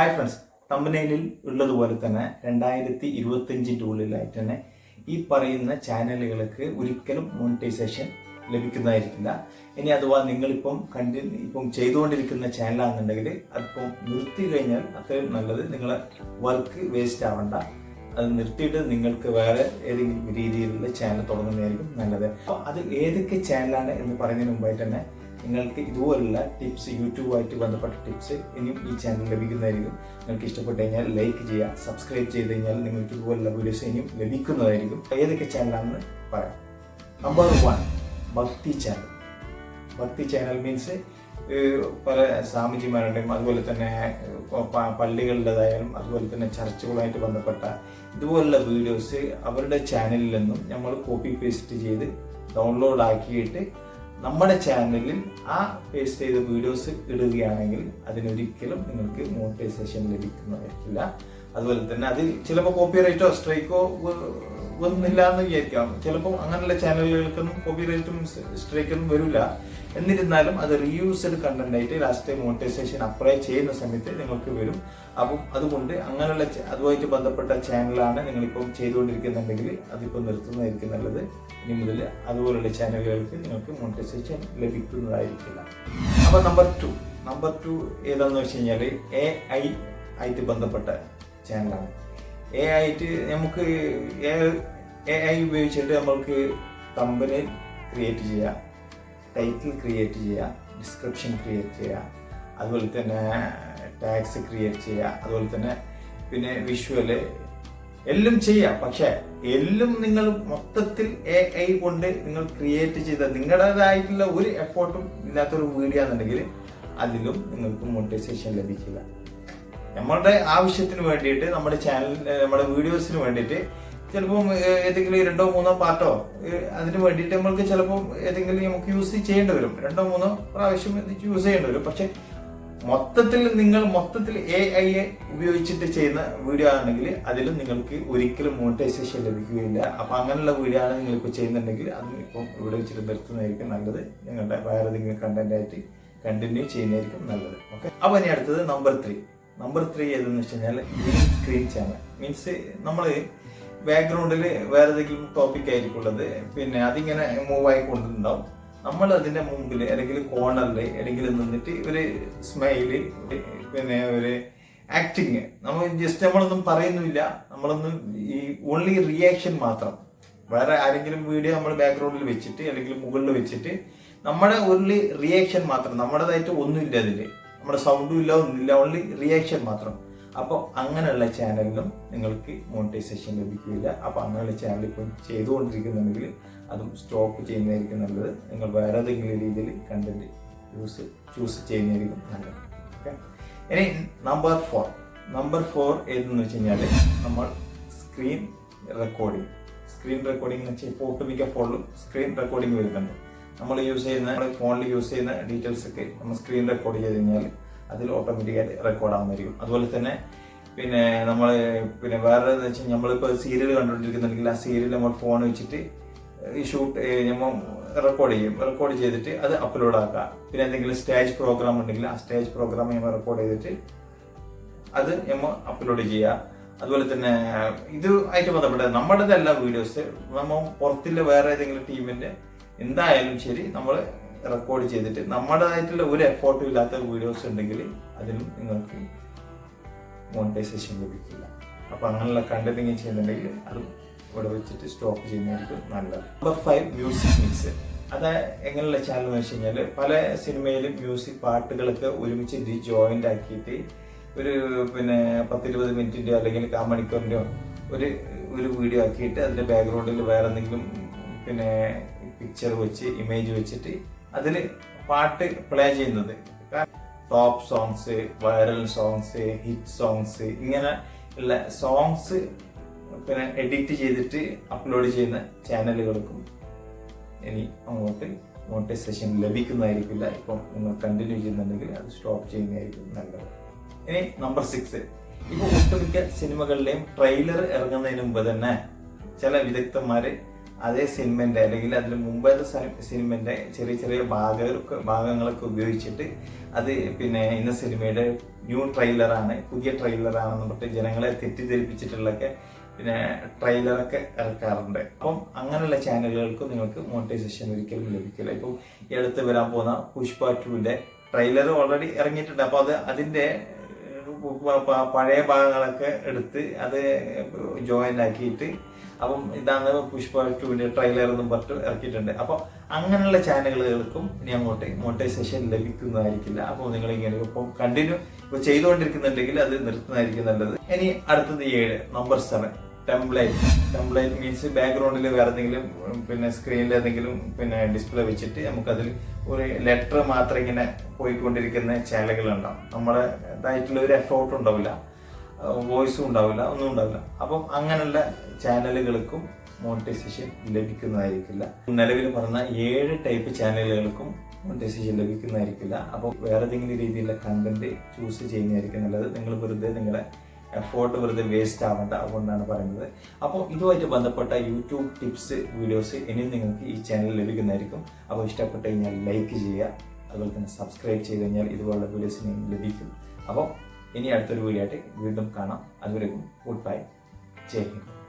Hi friends തമ്പനയിലിൽ ഉള്ളതുപോലെ തന്നെ രണ്ടായിരത്തി ഇരുപത്തഞ്ചിന്റെ ഉള്ളിലായിട്ട് തന്നെ ഈ പറയുന്ന ചാനലുകൾക്ക് ഒരിക്കലും മോണിറ്റൈസേഷൻ ലഭിക്കുന്നതായിരിക്കില്ല. ഇനി അഥവാ നിങ്ങളിപ്പം കണ്ടി ഇപ്പം ചെയ്തുകൊണ്ടിരിക്കുന്ന ചാനലാണെന്നുണ്ടെങ്കിൽ അതിപ്പം നിർത്തി കഴിഞ്ഞാൽ അത്രയും നല്ലത്. നിങ്ങളെ വർക്ക് വേസ്റ്റ് ആവണ്ട. അത് നിർത്തിയിട്ട് നിങ്ങൾക്ക് വേറെ ഏതെങ്കിലും രീതിയിലുള്ള ചാനൽ തുടങ്ങുന്നതായിരിക്കും നല്ലത്. അപ്പോൾ അത് ഏതൊക്കെ ചാനലാണ് എന്ന് പറയുന്നതിന് മുമ്പായിട്ട് തന്നെ നിങ്ങൾക്ക് ഇതുപോലുള്ള ടിപ്സ് യൂട്യൂബുമായിട്ട് ബന്ധപ്പെട്ട ടിപ്സ് ഇനിയും ഈ ചാനൽ ലഭിക്കുന്നതായിരിക്കും. നിങ്ങൾക്ക് ഇഷ്ടപ്പെട്ട് കഴിഞ്ഞാൽ ലൈക്ക് ചെയ്യുക സബ്സ്ക്രൈബ് ചെയ്ത് കഴിഞ്ഞാൽ നിങ്ങൾക്ക് ഇതുപോലുള്ള വീഡിയോസ് ഇനിയും ലഭിക്കുന്നതായിരിക്കും. ഏതൊക്കെ ചാനലാണെന്ന് പറയാം. നമ്പർ വൺ ഭക്തി ചാനൽ ഭക്തി ചാനൽ മീൻസ് പല സ്വാമിജിമാരുടെയും അതുപോലെ തന്നെ പള്ളികളുടേതായാലും അതുപോലെ തന്നെ ചർച്ചകളുമായിട്ട് ബന്ധപ്പെട്ട ഇതുപോലുള്ള വീഡിയോസ് അവരുടെ ചാനലിൽ നിന്നും നമ്മൾ കോപ്പി പേസ്റ്റ് ചെയ്ത് ഡൗൺലോഡ് ആക്കിയിട്ട് നമ്മുടെ ചാനലിൽ ആ പേസ്റ്റ് ചെയ്ത വീഡിയോസ് ഇടുകയാണെങ്കിൽ അതിനൊരിക്കലും നിങ്ങൾക്ക് മോണിറ്റൈസേഷൻ ലഭിക്കുന്നതായിരിക്കില്ല അതുപോലെ തന്നെ അതിൽ ചിലപ്പോൾ കോപ്പിറൈറ്റോ സ്ട്രൈക്കോ ഒന്നില്ല എന്ന് വിചാരിക്കാം. ചിലപ്പോൾ അങ്ങനെയുള്ള ചാനലുകൾക്കൊന്നും കോപ്പി കോപ്പിറൈറ്റും സ്ട്രൈക്കൊന്നും വരില്ല എന്നിരുന്നാലും അത് റീയൂസ്ഡ് കണ്ടന്റ് ആയിട്ട് ലാസ്റ്റ് മോണിറ്റൈസേഷൻ അപ്ലൈ ചെയ്യുന്ന സമയത്ത് നിങ്ങൾക്ക് വരും. അപ്പം അതുകൊണ്ട് അങ്ങനെയുള്ള അതുമായിട്ട് ബന്ധപ്പെട്ട ചാനലാണ് നിങ്ങളിപ്പം ചെയ്തുകൊണ്ടിരിക്കുന്നുണ്ടെങ്കിൽ അതിപ്പോൾ നിർത്തുന്നതായിരിക്കും നല്ലത്. ഇനി മുതൽ അതുപോലുള്ള ചാനലുകൾക്ക് നിങ്ങൾക്ക് മോണിറ്റൈസേഷൻ ലഭിക്കുന്നതായിരിക്കില്ല. അപ്പൊ നമ്പർ ടു നമ്പർ ടു ഏതാന്ന് വെച്ച് കഴിഞ്ഞാൽ എ ഐ ആയിട്ട് ബന്ധപ്പെട്ട ചാനലാണ്. എ ആയിട്ട് നമുക്ക് എ ഐ ഉപയോഗിച്ചിട്ട് നമ്മൾക്ക് കമ്പനി ക്രിയേറ്റ് ചെയ്യാം. ടൈറ്റിൽ ക്രിയേറ്റ് ചെയ്യാം. ഡിസ്ക്രിപ്ഷൻ ക്രിയേറ്റ് ചെയ്യാം. അതുപോലെ തന്നെ ടാക്സ് ക്രിയേറ്റ് ചെയ്യുക അതുപോലെ തന്നെ പിന്നെ വിഷ്വൽ എല്ലാം ചെയ്യാം. പക്ഷെ എല്ലാം നിങ്ങൾ മൊത്തത്തിൽ എ ഐ കൊണ്ട് നിങ്ങൾ ക്രിയേറ്റ് ചെയ്ത നിങ്ങളുടേതായിട്ടുള്ള ഒരു എഫോർട്ടും ഇല്ലാത്തൊരു വീഡിയോ എന്നുണ്ടെങ്കിൽ അതിലും നിങ്ങൾക്ക് മോണിറ്റൈസേഷൻ ലഭിക്കില്ല. നമ്മളുടെ ആവശ്യത്തിന് വേണ്ടിയിട്ട് നമ്മുടെ ചാനൽ നമ്മുടെ വീഡിയോസിന് വേണ്ടിയിട്ട് ചിലപ്പം ഏതെങ്കിലും രണ്ടോ മൂന്നോ പാർട്ടോ അതിന് വേണ്ടിയിട്ട് നമ്മൾക്ക് ചിലപ്പം ഏതെങ്കിലും നമുക്ക് യൂസ് ചെയ്യേണ്ടി വരും. രണ്ടോ മൂന്നോ പ്രാവശ്യം യൂസ് ചെയ്യേണ്ടി വരും. പക്ഷെ മൊത്തത്തിൽ നിങ്ങൾ മൊത്തത്തിൽ എ ഐ എ ഉപയോഗിച്ചിട്ട് ചെയ്യുന്ന വീഡിയോ ആണെങ്കിൽ അതിലും നിങ്ങൾക്ക് ഒരിക്കലും മോണിറ്റൈസേഷൻ ലഭിക്കുകയില്ല. അപ്പൊ അങ്ങനെയുള്ള വീഡിയോ ആണ് നിങ്ങൾ ഇപ്പോൾ ചെയ്യുന്നുണ്ടെങ്കിൽ അത് ഇപ്പം ഇവിടെ വെച്ചിട്ട് നിർത്തുന്നതായിരിക്കും നല്ലത്. നിങ്ങളുടെ വേറെ ഏതെങ്കിലും കണ്ടന്റ് ആയിട്ട് കണ്ടിന്യൂ ചെയ്യുന്നതായിരിക്കും നല്ലത്. ഓക്കെ അപ്പൊ ഇനി അടുത്തത് നമ്പർ ത്രീ നമ്പർ ത്രീ ഏതെന്ന് വെച്ച് കഴിഞ്ഞാൽ ഗ്രീൻ സ്ക്രീൻ ചാനൽ മീൻസ് നമ്മൾ ബാക്ക്ഗ്രൗണ്ടിൽ വേറെ ഏതെങ്കിലും ടോപ്പിക് ആയിരിക്കും ഉള്ളത്. പിന്നെ അതിങ്ങനെ മൂവ് ആയിക്കൊണ്ടുണ്ടാവും നമ്മൾ അതിന്റെ മുമ്പിൽ അല്ലെങ്കിൽ കോർണറിൽ അല്ലെങ്കിൽ നിന്നിട്ട് ഒരു സ്മൈൽ പിന്നെ ഒരു ആക്ടിങ് നമ്മൾ ജസ്റ്റ് നമ്മളൊന്നും പറയുന്നില്ല നമ്മളൊന്നും ഈ ഓൺലി റിയാക്ഷൻ മാത്രം. വേറെ ആരെങ്കിലും വീഡിയോ നമ്മൾ ബാക്ക്ഗ്രൗണ്ടിൽ വെച്ചിട്ട് അല്ലെങ്കിൽ മുകളിൽ വെച്ചിട്ട് നമ്മുടെ ഓൺലി റിയാക്ഷൻ മാത്രം. നമ്മുടേതായിട്ട് ഒന്നുമില്ല അതിൽ നമ്മുടെ സൗണ്ടും ഇല്ല ഒന്നുമില്ല ഓൺലി റിയാക്ഷൻ മാത്രം. അപ്പോൾ അങ്ങനെയുള്ള ചാനലിലും നിങ്ങൾക്ക് മോണിറ്റൈസേഷൻ ലഭിക്കില്ല. അപ്പോൾ അങ്ങനെയുള്ള ചാനൽ ഇപ്പം ചെയ്തുകൊണ്ടിരിക്കുന്നുണ്ടെങ്കിൽ അതും സ്റ്റോപ്പ് ചെയ്യുന്നതായിരിക്കും നല്ലത്. നിങ്ങൾ വേറെ ഏതെങ്കിലും രീതിയിൽ കണ്ടന്റ് യൂസ് ചൂസ് ചെയ്യുന്നതായിരിക്കും നല്ലത്. ഓക്കെ ഇനി നമ്പർ ഫോർ നമ്പർ ഫോർ ഏതെന്ന് വെച്ച് കഴിഞ്ഞാൽ നമ്മൾ സ്ക്രീൻ റെക്കോർഡിംഗ് സ്ക്രീൻ റെക്കോർഡിംഗ് എന്ന് വെച്ചാൽ ഇപ്പോൾ ഒട്ടുമിക്ക ഫോണിലും സ്ക്രീൻ റെക്കോർഡിംഗ് വരുന്നുണ്ട്. നമ്മൾ യൂസ് ചെയ്യുന്ന നമ്മുടെ ഫോണിൽ യൂസ് ചെയ്യുന്ന ഡീറ്റെയിൽസ് ഒക്കെ നമ്മൾ സ്ക്രീൻ റെക്കോർഡ് ചെയ്ത് കഴിഞ്ഞാൽ അതിൽ ഓട്ടോമാറ്റിക്കായിട്ട് റെക്കോർഡ് ആവുന്നതായിരിക്കും അതുപോലെ തന്നെ പിന്നെ നമ്മൾ പിന്നെ വേറെ എന്ന് വെച്ചാൽ നമ്മളിപ്പോൾ സീരിയൽ കണ്ടുകൊണ്ടിരിക്കുന്നുണ്ടെങ്കിൽ ആ സീരിയൽ നമ്മൾ ഫോൺ വെച്ചിട്ട് ഷൂട്ട് നമ്മൾ റെക്കോർഡ് ചെയ്യും. റെക്കോർഡ് ചെയ്തിട്ട് അത് അപ്ലോഡ് ആക്കുക. പിന്നെ എന്തെങ്കിലും സ്റ്റേജ് പ്രോഗ്രാം ഉണ്ടെങ്കിൽ ആ സ്റ്റേജ് പ്രോഗ്രാം നമ്മൾ റെക്കോർഡ് ചെയ്തിട്ട് അത് നമ്മൾ അപ്ലോഡ് ചെയ്യുക. അതുപോലെ തന്നെ ഇത് ആയിട്ട് ബന്ധപ്പെട്ട എല്ലാ വീഡിയോസ് നമ്മൾ പുറത്തുള്ള വേറെ ഏതെങ്കിലും ടീമിന്റെ എന്തായാലും ശരി നമ്മൾ റെക്കോർഡ് ചെയ്തിട്ട് നമ്മുടേതായിട്ടുള്ള ഒരു എഫോർട്ടും ഇല്ലാത്ത വീഡിയോസ് ഉണ്ടെങ്കിൽ അതിലും നിങ്ങൾക്ക് മോണിറ്റൈസേഷൻ ലഭിക്കില്ല. അപ്പൊ അങ്ങനെയുള്ള കണ്ടന്റിങ് ചെയ്യുന്നുണ്ടെങ്കിൽ അത് ഇവിടെ വെച്ചിട്ട് സ്റ്റോപ്പ് ചെയ്യുന്നതായിരിക്കും നല്ലത്. നമ്പർ ഫൈവ് മ്യൂസിക് മിക്സ് അത് എങ്ങനെയുള്ള ചാനൽ എന്ന് വെച്ച് കഴിഞ്ഞാൽ പല സിനിമയിലും മ്യൂസിക് പാട്ടുകളൊക്കെ ഒരുമിച്ച് ജോയിന്റ് ആക്കിയിട്ട് ഒരു പിന്നെ പത്തിരുപത് മിനിറ്റിന്റെയോ അല്ലെങ്കിൽ കാ മണിക്കൂറിന്റെയോ ഒരു ഒരു വീഡിയോ ആക്കിയിട്ട് അതിന്റെ ബാക്ക്ഗ്രൗണ്ടിൽ വേറെ എന്തെങ്കിലും പിന്നെ പിക്ചർ വെച്ച് ഇമേജ് വെച്ചിട്ട് അതിൽ പാട്ട് പ്ലേ ചെയ്യുന്നത്. Top songs viral songs hit songs ഇങ്ങനെ ഉള്ള സോങ്സ് പിന്നെ എഡിറ്റ് ചെയ്തിട്ട് അപ്ലോഡ് ചെയ്യുന്ന ചാനലുകൾക്കും ഇനി അങ്ങോട്ട് മോണിറ്റൈസേഷൻ ലഭിക്കുന്നതായിരിക്കില്ല. ഇപ്പം നിങ്ങൾ കണ്ടിന്യൂ ചെയ്യുന്നുണ്ടെങ്കിൽ അത് സ്റ്റോപ്പ് ചെയ്യുന്നതായിരിക്കും നല്ലത്. ഇനി നമ്പർ സിക്സ് ഇപ്പോൾ ഒട്ടുമിക്ക സിനിമകളിലെയും ട്രെയിലർ ഇറങ്ങുന്നതിന് മുമ്പ് തന്നെ ചില വിദഗ്ധന്മാര് അതേ സിനിമന്റെ അല്ലെങ്കിൽ അതിന് മുമ്പത്തെ സിനിമന്റെ ചെറിയ ചെറിയ ഭാഗങ്ങളൊക്കെ ഭാഗങ്ങളൊക്കെ ഉപയോഗിച്ചിട്ട് അത് പിന്നെ ഇന്ന സിനിമയുടെ ന്യൂ ട്രെയിലറാണ് പുതിയ ട്രെയിലറാണെന്ന് പറഞ്ഞിട്ട് ജനങ്ങളെ തെറ്റിദ്ധരിപ്പിച്ചിട്ടുള്ളൊക്കെ പിന്നെ ട്രെയിലറൊക്കെ ഇറക്കാറുണ്ട്. അപ്പം അങ്ങനെയുള്ള ചാനലുകൾക്ക് നിങ്ങൾക്ക് മോണിറ്റൈസേഷൻ ഒരിക്കലും ലഭിക്കില്ല. ഇപ്പം ഈ അടുത്ത് വരാൻ പോകുന്ന പുഷ്പ ടുവിന്റെ ട്രെയിലർ ഓൾറെഡി ഇറങ്ങിയിട്ടുണ്ട്. അപ്പോൾ അത് പ- പഴയ ഭാഗങ്ങളൊക്കെ എടുത്ത് അത് ജോയിൻ ആക്കിയിട്ട് അപ്പം ഇതാണ് പുഷ്പ ടുവിന്റെ ട്രെയിലർ എന്നും പറഞ്ഞിട്ട് ഇറക്കിയിട്ടുണ്ട്. അപ്പോൾ അങ്ങനെയുള്ള ചാനലുകൾക്കും ഇനി അങ്ങോട്ട് മോണിറ്റൈസേഷൻ ലഭിക്കുന്നതായിരിക്കില്ല. അപ്പോൾ നിങ്ങൾ ഇങ്ങനെ ഇപ്പം കണ്ടിന്യൂ ഇപ്പോൾ ചെയ്തുകൊണ്ടിരിക്കുന്നുണ്ടെങ്കിൽ അത് നിർത്തുന്നതായിരിക്കും നല്ലത്. ഇനി അടുത്തത് ഏഴ് number seven template template means ബാക്ക്ഗ്രൗണ്ടിൽ വേറെ എന്തെങ്കിലും പിന്നെ സ്ക്രീനിൽ എന്തെങ്കിലും പിന്നെ ഡിസ്പ്ലേ വെച്ചിട്ട് നമുക്കതിൽ ഒരു ലെറ്റർ മാത്രം ഇങ്ങനെ പോയിക്കൊണ്ടിരിക്കുന്ന ചാനലുകളുണ്ടാവും നമ്മുടെ ഇതായിട്ടുള്ള ഒരു എഫോർട്ട് ഉണ്ടാവില്ല. വോയിസും ഉണ്ടാവില്ല ഒന്നും ഉണ്ടാവില്ല. അപ്പം അങ്ങനെയുള്ള ചാനലുകൾക്കും മോണിറ്റൈസേഷൻ ലഭിക്കുന്നതായിരിക്കില്ല. നിലവിൽ പറഞ്ഞ ഏഴ് ടൈപ്പ് ചാനലുകൾക്കും മോണിറ്റൈസേഷൻ ലഭിക്കുന്നതായിരിക്കില്ല. അപ്പോൾ വേറെ ഏതെങ്കിലും രീതിയിലുള്ള കണ്ടന്റ് ചൂസ് ചെയ്യുന്നതായിരിക്കും നല്ലത്. നിങ്ങൾ വെറുതെ നിങ്ങളുടെ എഫോർട്ട് വെറുതെ വേസ്റ്റ് ആവേണ്ട അതുകൊണ്ടാണ് പറയുന്നത്. അപ്പോൾ ഇതുമായിട്ട് ബന്ധപ്പെട്ട യൂട്യൂബ് ടിപ്സ് വീഡിയോസ് ഇനിയും നിങ്ങൾക്ക് ഈ ചാനൽ ലഭിക്കുന്നതായിരിക്കും. അപ്പോൾ ഇഷ്ടപ്പെട്ട് കഴിഞ്ഞാൽ ലൈക്ക് ചെയ്യുക. അതുപോലെ തന്നെ സബ്സ്ക്രൈബ് ചെയ്ത് കഴിഞ്ഞാൽ ഇതുപോലുള്ള വീഡിയോസ് ലഭിക്കും. അപ്പോൾ ഇനി അടുത്തൊരു വീഡിയോ ആയിട്ട് വീണ്ടും കാണാം. അതുവരെയും ഗുഡ് ബൈ ജയ് ഹിന്ദ്.